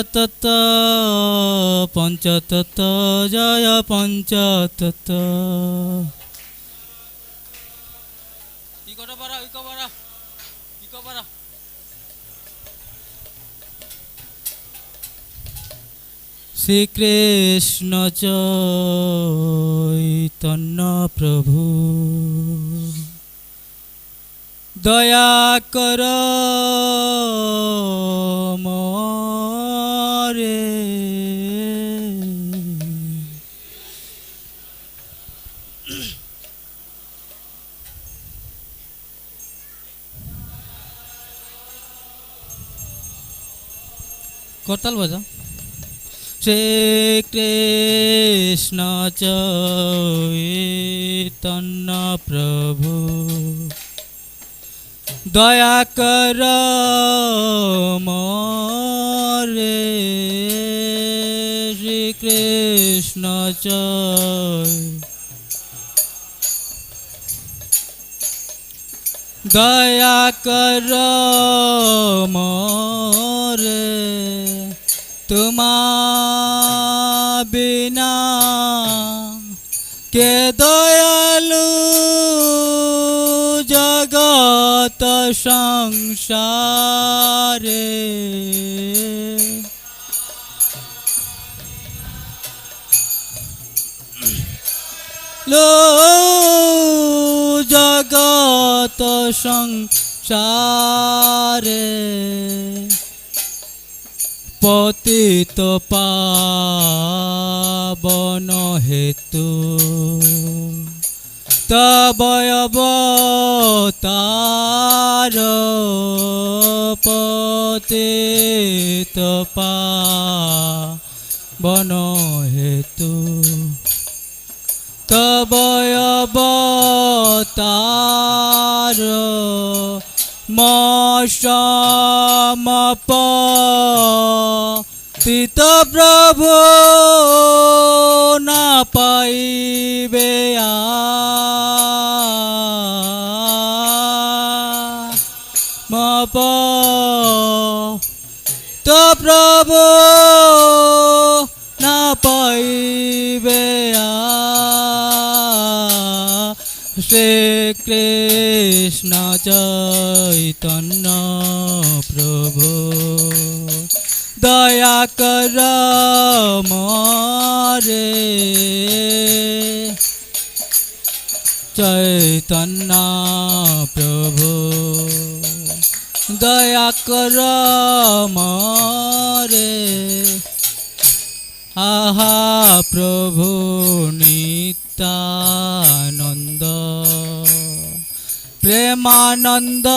পঞ্চতত্ত্ব পঞ্চতত্ত্ব জয় ই শ্রীকৃষ্ণ চৈতন্য প্রভু। দয়া কর মরে। করতাল বাজা। শ্রীকৃষ্ণ চৈতন্য প্রভু। দয়া কর মরে শ্রীকৃষ্ণ চৈ দয়া কর মরে তোমা বিনা কে জগত সংসারে। লো জগত সংসারে। পতিত পাবন হেতু। তবয়ব তার পতিত পাবন হেতু। তবয়ব তার মশমপ তিত প্রভু না পাইবে মপ। তো প্রভু না পাইবে শ্রীকৃষ্ণ চৈতন্য প্রভু। দয়া কর মরে। চৈতন্য প্রভু দয়া কর মরে। আহা প্রভু নিত্যানন্দ প্রেমানন্দ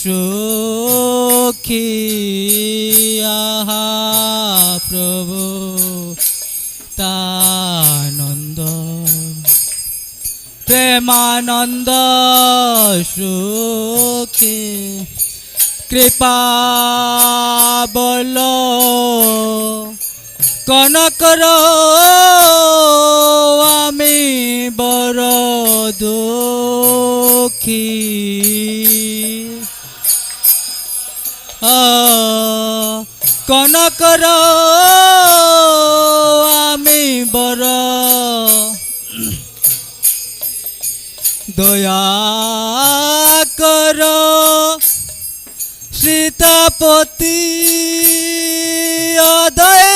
সুখী আহা প্রভু তানন্দ প্রেমানন্দ সুখী কৃপা বল কনকর আমি বড় দুঃখী। আ, কনকর আমি বড় দয়া কর। সীতাপতি অদ্বৈত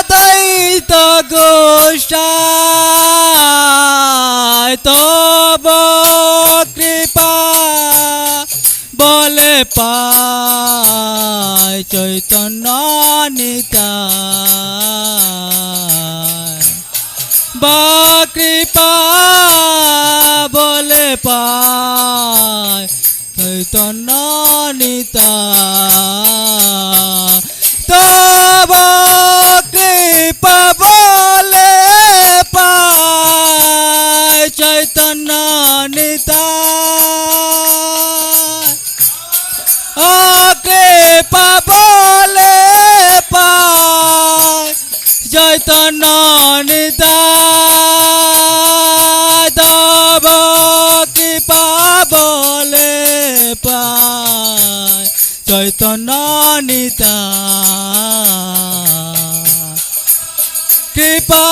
অদ্বৈত গোসাই তব কৃপা বলে পায় চৈতন্য নিতায় বা কৃপা বলে পায় চৈতন্য নিতায় নিতাই তব কৃপা বলে পায়। চৈতন্য নিতাই কৃপা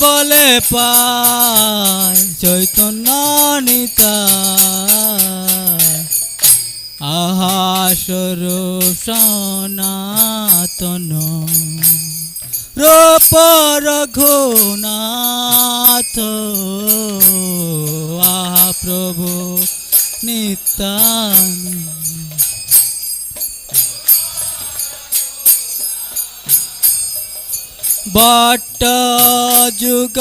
বলে পায়। চৈতন্য নিতাই আহা, স্বরূপ সনাতন। রূপ রঘুনাথ প্রভু নিত্যানি বট যুগ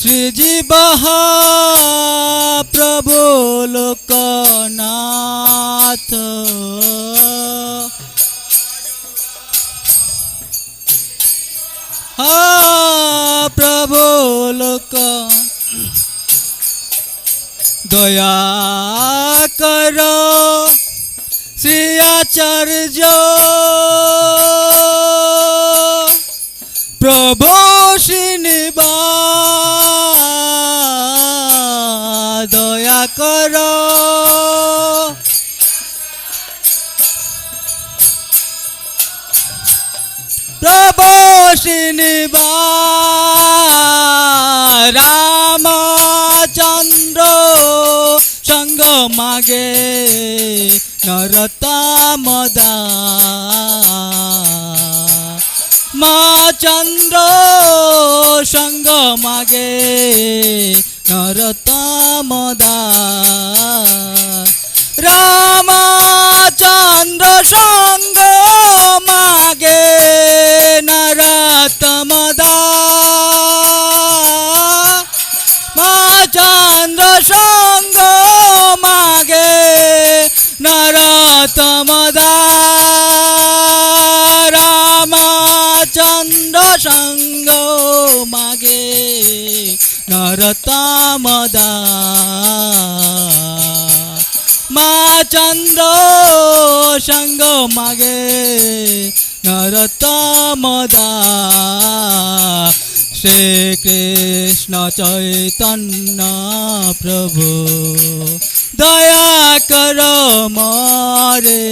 শ্রীজীব প্রভু লোকনাথ। লোক। দয়া কর শ্রী আচার্য প্রভু দয়া কর। প্রভু শ্রীনিবা রামচন্দ্র সঙ্গ মাগে নরতামদা মা চন্দ্র সঙ্গ মাগে নরতমদা রামচন্দ্র সঙ্গ মাগে নরতমদা নরতমদা মা চন্দ্র সঙ্গ মাগে নরতমদা শ্রীকৃষ্ণ চৈতন্য প্রভু, দয়া কর মরে।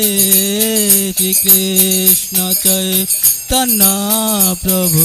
শ্রীকৃষ্ণ চৈতন্য প্রভু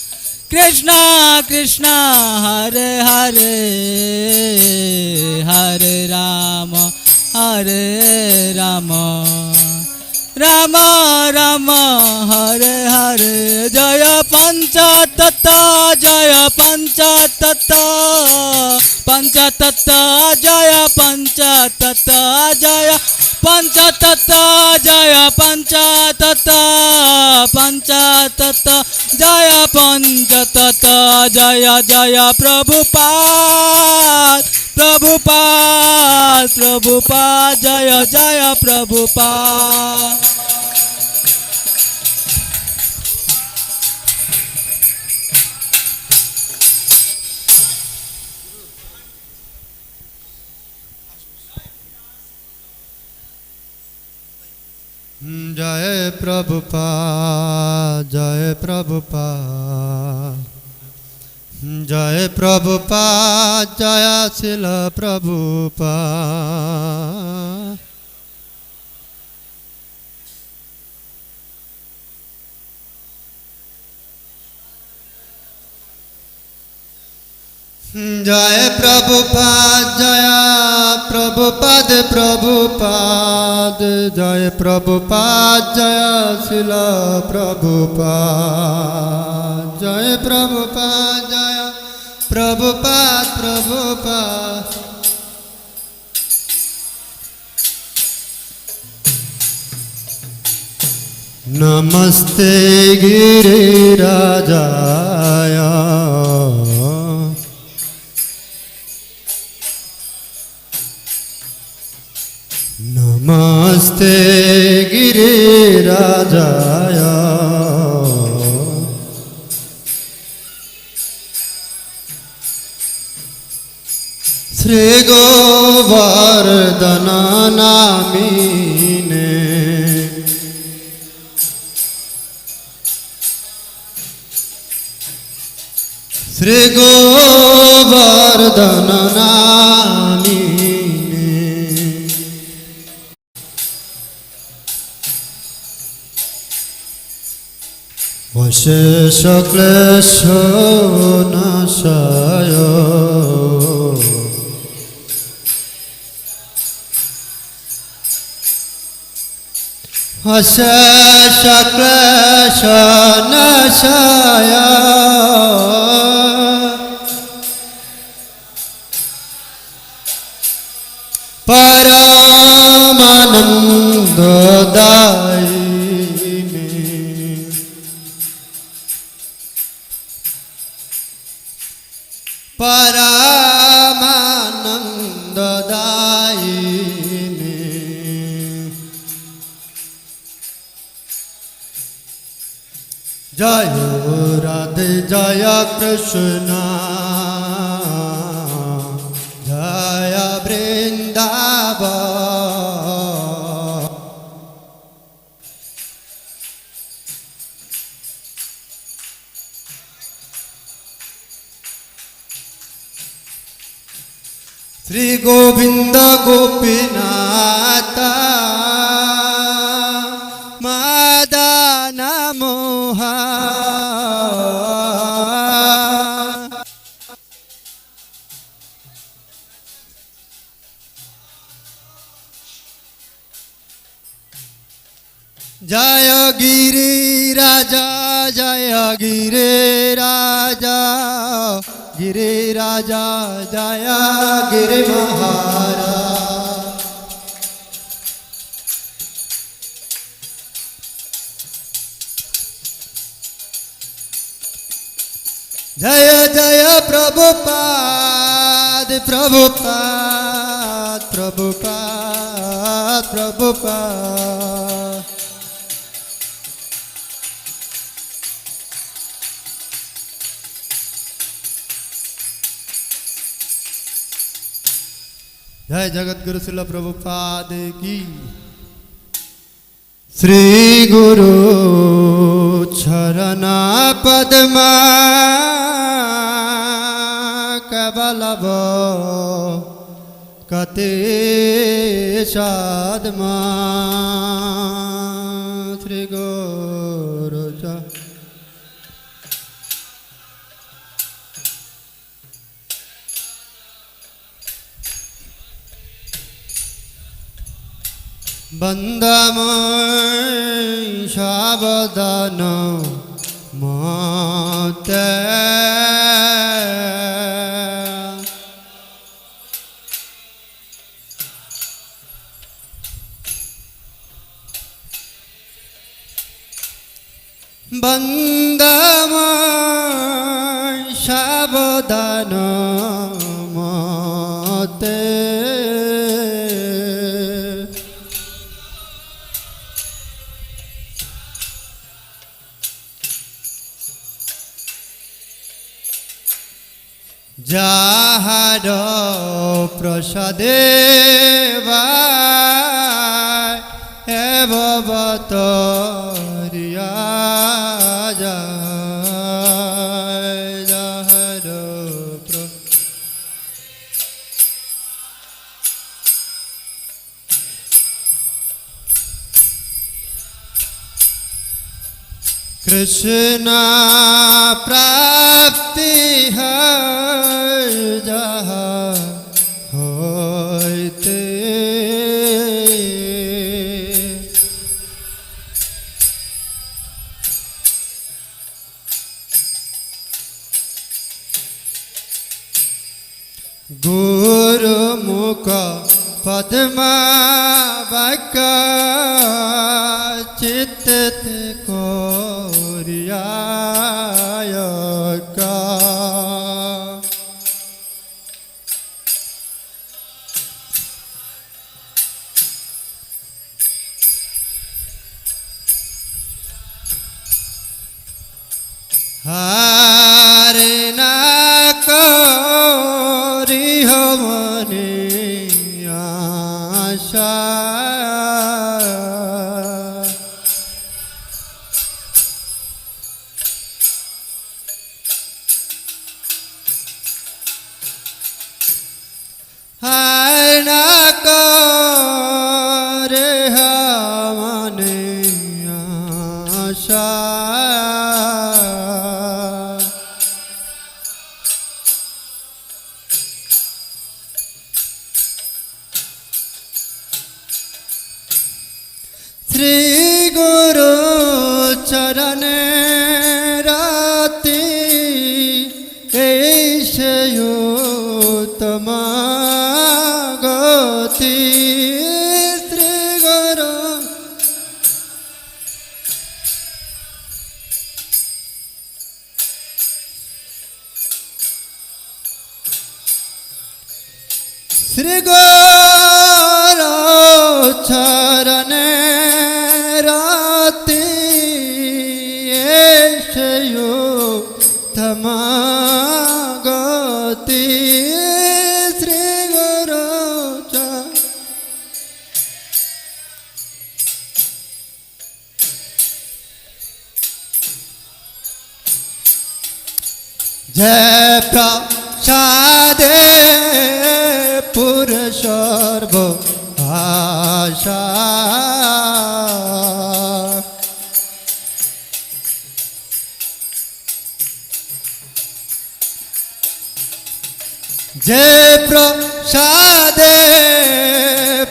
कृष्ण कृष्ण हरे हरे हरे राम हरे राम। राम राम हरे हरे जय पञ्च तत जय पञ्च तत पञ्च तत जय पञ्च तत जय পঞ্চতত্ত জয় পঞ্চতত্ত পঞ্চতত্ত জয় পঞ্চতত্ত জয় জয় প্রভুপাদ প্রভুপাদ প্রভুপাদ জয় জয় প্রভুপাদ জয় প্রভুপা জয় প্রভুপা। জয় প্রভুপা জয় শিল প্রভুপা। जय प्रभु प्रभुपाद जया प्रभुपद प्रभुपाद जय प्रभु प्रभुपाद जया शिला प्रभुपाद जय प्रभु प्रभुपाद जया प्रभुपाद प्रभुपाद नमस्ते गिरिराजाया। नमस्ते गिरिराजाय श्रीगोवर्धननामिने श्रीगोवर्धननामिने অশেষক্লেশনাশয় অশেষক্লেশনাশয় পরমানন্দদায়িনী জয় রাধে জয় কৃষ্ণ। জয় বৃন্দাব শ্রী গোবিন্দ গোপীনাথ মাদান মোহা জয় গিরি রাজা জয় গিরে রাজা গিরে রাজা জয় গিরি মহারাজ जय प्रभुपाद प्रभुपाद प्रभुपाद प्रभुपाद। जय जगत गुरु शिल प्रभुपाद की। श्री गुरु चरण पदमा চালাব কতে সাদমা শ্রী গৌর বন্দময় সাবধান মতে বন্দময় সাবধান মতে। যাহার প্রসাদে এবত রিয়া कृष्ण प्राप्ति है जहाँ होते गुरुमुख पद्मा बक चित्त শ্রী জয় প্রসাদে পুর সর্ব আশা যে প্রসাদে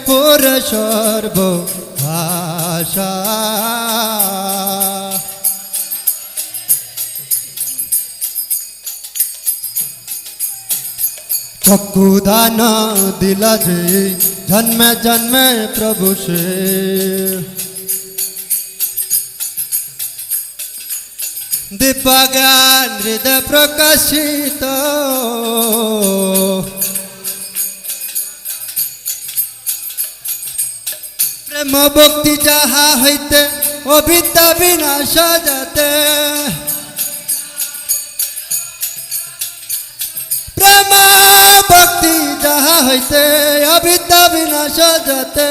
পুর সর্ব আশা চক্ষু দান দিলা যে জন্মে জন্মে প্রভু সে দীপজ্ঞান হৃদয় প্রকাশিত প্রেম ভক্তি যাহা হইতে অবিদ্যা বিনাশ যাতে ভক্তি যাহা হইতে অবিদ্যা বিনাশ যাতে।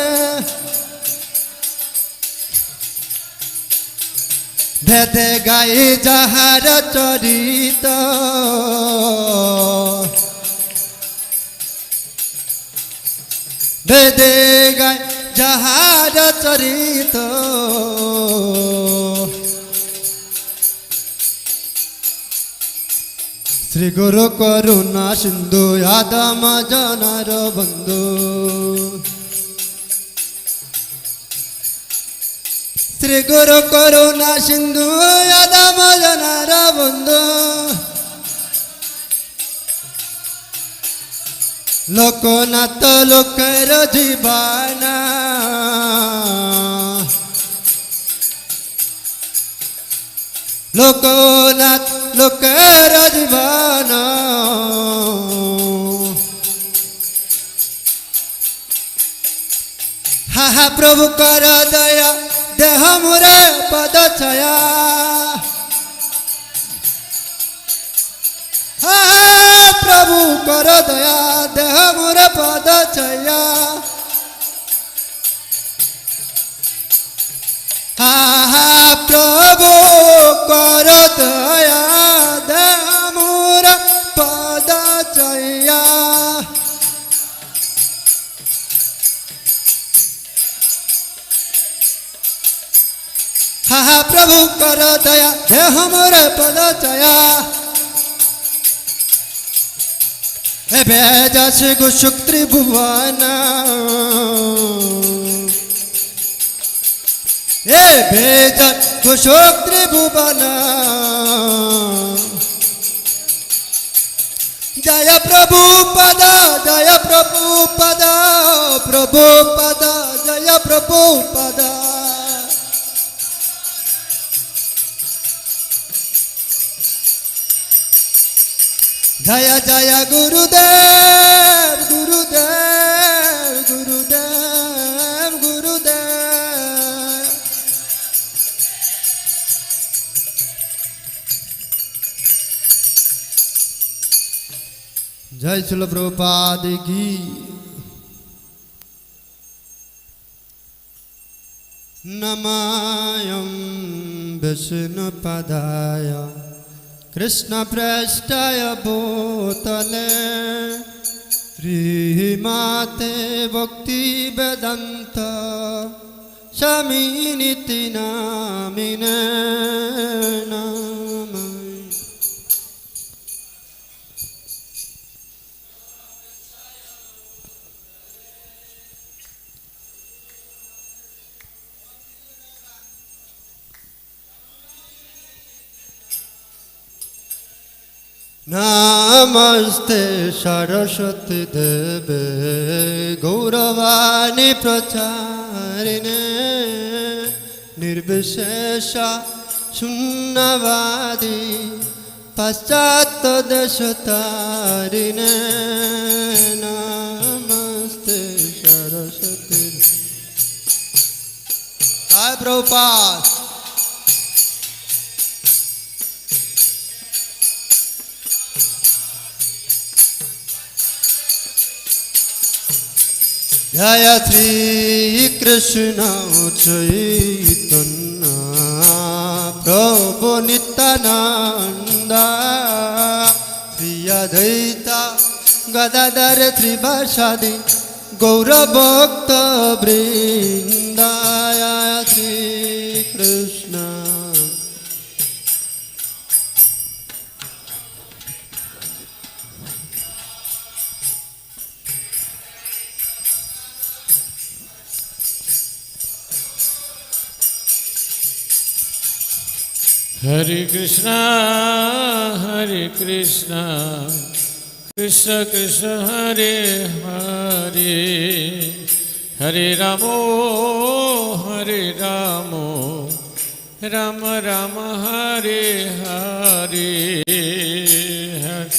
ভেদে গাই যাহার চরিত। ভেদে গাই যাহার চরিত। শ্রী গুরু করুণা সিন্ধু, আদাম জনার বন্ধু। শ্রী গুরু করুণা সিন্ধু, আদাম জনার বন্ধু। লোকনাথ লোকের জীবানা। লোকনাথ লোকের জীবন হা হা প্রভু কর দয়া দেহ মুরে পদ ছয়া হা হা প্রভু কর দয়া দেহ মুরে পদ আহা প্রভু, কর দয়া দামোর পদ চয়া। আহা প্রভু, কর দয়া, হে মোর পদ চয়া। হে বেজাস গুসুক ত্রিভুবনা। এ বেজার তোষক ত্রিভুবনা জয় প্রভু পদ জয় প্রভু পদ প্রভু পদ জয় প্রভু পদ জয় জয় গুরুদেব গুরুদেব গুরুদেব জয় শিল প্রপাদ কি? নমায়ম বিষ্ণুপদায় কৃষ্ণপ্রেষ্টায় ভূতলে শ্রীমাতে ভক্তি বেদান্ত স্বামীনীতি নামিনে নাম নমস্তে সরস্বতী দেবে গৌরবাণী প্রচারিণে নির্বিশেষ শূন্যবাদী পাশ্চাত্য দেশতারিণে নমস্তে সরস্বতী। জয় প্রপাত কৃষ্ণ চৈতন্য প্রভু Nityananda Shri দৈতা Gadadhar ত্রিভাষাদি গৌরভক্ত বৃন্দায় Shrikrishna Hare Krishna, Hare Krishna, Krishna Krishna, Hare Hare, Hare Ramo, Hare Ramo, Rama Rama, Hare Hare. Hare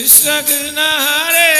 Krishna Krishna हरे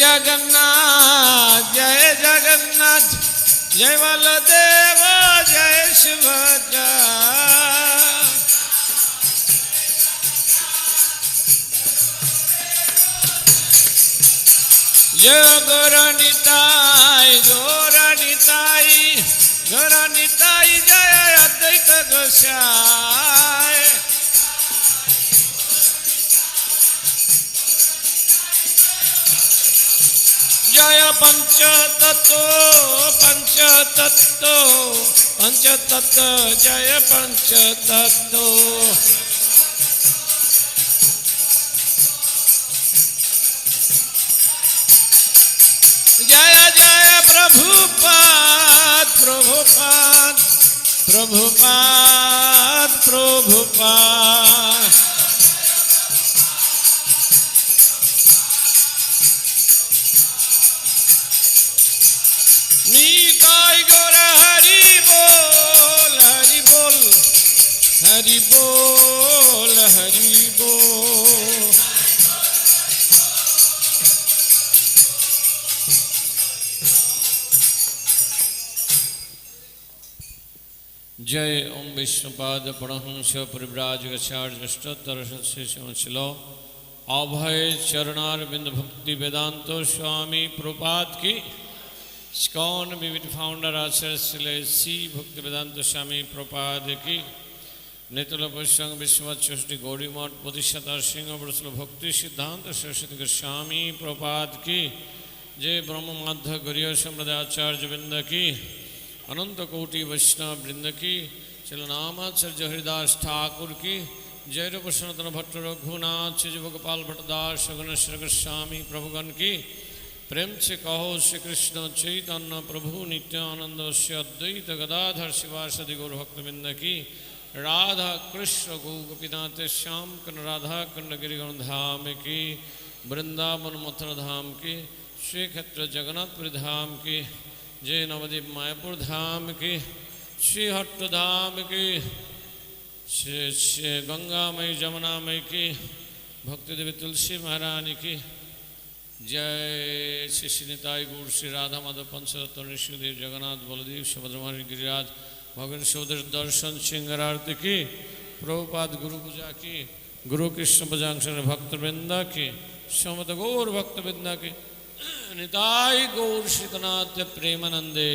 जगन्नाथ जय जगन्नाथ जय बलदेव जय सुभद्रा जय गौरनिताय गौरनिताय गौरनिताय जय अद्वैत गोसाई जय पंच तत्व पंच तत्व पंच तत्व जय पंच तत्व जय जय प्रभुपाद प्रभुपाद प्रभुपाद प्रभुपाद। হরি বল হরি বল जय ओम विष्णुपाद परमहंस परिव्राजगाचार्य अष्टोत्तर ছিল अभय चरणारविंद भक्ति वेदांत स्वामी प्रपात की স্কন বিবিধ ফাউন্ডার আচার্য ছিলেন সি ভক্তি বেদান্ত স্বামী প্রপাদ কি নেতলা বৈশ্বাঙ্গ বিশ্বনাথ ষষ্ঠী গৌরীমঠ প্রতিষ্ঠাতা সিংহপ্রসল ভক্তি সিদ্ধান্ত সরস্বতী স্বামী প্রপাত কি? যে ব্রহ্ম ব্রহ্মমাধ্য গরীয় সম্প্রদায়াচার্য বৃন্দ কি? অনন্ত কৌটি বৈষ্ণব বৃন্দ কি? শিলনামাচার্য হরিদাস ঠাকুর কি? জয়রূপ সনাতন ভট্ট রঘুনাথ যুবগোপাল ভট্টদাস গণেশ্বর স্বামী প্রভুগণ কি? প্রেম সে কহ শ্রীকৃষ্ণ চৈতন্য প্রভু নিত্যানন্দ, শ্রী অদ্বৈত গদাধর শিবাসদি গৌর ভক্তবৃন্দ কি? राधा कृष्ण गौ गोपीनाथ श्याम कर्ण राधा कर्ण गिरिगण धाम की वृंदावन मथुरा धाम की श्री क्षेत्र जगन्नाथपुरी धाम की जय नवदीप मायापुर धाम की श्री हट्ट धाम की श्री श्री गंगामयी जमुनामयी की भक्ति देवी तुलसी महारानी की जय श्री श्रीनिताई गौर श्री राधा माधव पंचरत्न ऋषिदेव जगन्नाथ बलदेव सुभद्रमानी गिरिराज भगवान सौदर दर्शन सिंह आरती की प्रभुपाद गुरु पूजा की गुरु कृष्ण भजांशन भक्त वृंदा की समत गौर भक्त वृंदा की निताई गौर श्रीनाथ प्रेमानंदे